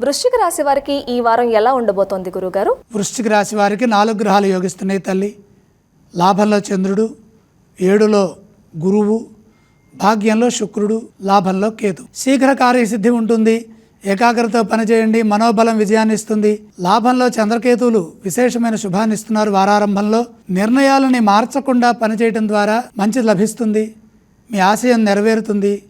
వృశ్చిక రాశి వారికి ఈ వారం ఎలా ఉండబోతోంది గురుగారు? వృశ్చిక రాశి వారికి నాలుగు గ్రహాలు యోగిస్తున్నాయి తల్లి. లాభంలో చంద్రుడు ఏడులో గురువు భాగ్యంలో శుక్రుడు లాభంలో కేతు. శీఘ్ర కార్యసిద్ధి ఉంటుంది. ఏకాగ్రతతో పనిచేయండి. మనోబలం విజయాన్ని ఇస్తుంది. లాభంలో చంద్రకేతువులు విశేషమైన శుభాన్ని ఇస్తున్నారు వారారంభంలో. నిర్ణయాలని మార్చకుండా పనిచేయడం ద్వారా మంచి లభిస్తుంది. మీ ఆశయం నెరవేరుతుంది.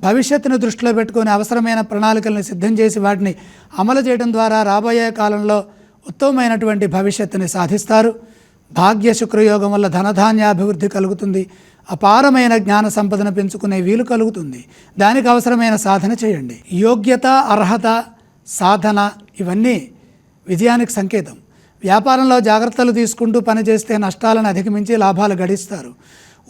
భవిష్యత్తును దృష్టిలో పెట్టుకొని అవసరమైన ప్రణాళికలను సిద్ధం చేసి వాటిని అమలు చేయడం ద్వారా రాబోయే కాలంలో ఉత్తమమైనటువంటి భవిష్యత్తుని సాధిస్తారు. భాగ్య శుక్రయోగం వల్ల ధనధాన్యాభివృద్ధి కలుగుతుంది. అపారమైన జ్ఞాన సంపదను పెంచుకునే వీలు కలుగుతుంది. దానికి అవసరమైన సాధన చేయండి. యోగ్యత అర్హత సాధన ఇవన్నీ విజయానికి సంకేతం. వ్యాపారంలో జాగ్రత్తలు తీసుకుంటూ పనిచేస్తే నష్టాలను అధిగమించి లాభాలు గడిస్తారు.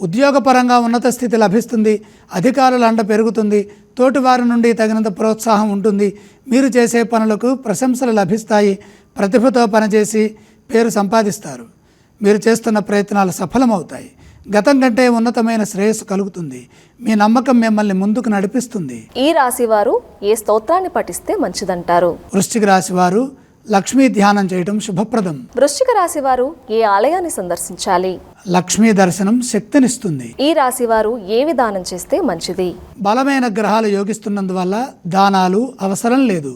ఉద్యోగపరంగా ఉన్నత స్థితి లభిస్తుంది అధికారుల అండ పెరుగుతుంది తోటివారి నుండి తగినంత ప్రోత్సాహం ఉంటుంది. మీరు చేసే పనులకు ప్రశంసలు లభిస్తాయి ప్రతిభతో పనిచేసి పేరు సంపాదిస్తారు. మీరు చేస్తున్న ప్రయత్నాలు సఫలమవుతాయి. గతం కంటే ఉన్నతమైన శ్రేయస్సు కలుగుతుంది. మీ నమ్మకం మిమ్మల్ని ముందుకు నడిపిస్తుంది. ఈ రాశి వారు ఏ స్తోత్రాన్ని పఠిస్తే మంచిదంటారు? వృశ్చిక రాశి వారు లక్ష్మీ ధ్యానం చేయటం శుభప్రదం. వృశ్చిక రాశి వారు ఏ ఆలయాన్ని సందర్శించాలి? లక్ష్మీ దర్శనం శక్తినిస్తుంది. ఈ రాశి వారు ఏ విధానం చేస్తే మంచిది? బలమైన గ్రహాలు యోగిస్తున్నందువల్ల దానాలు అవసరం లేదు.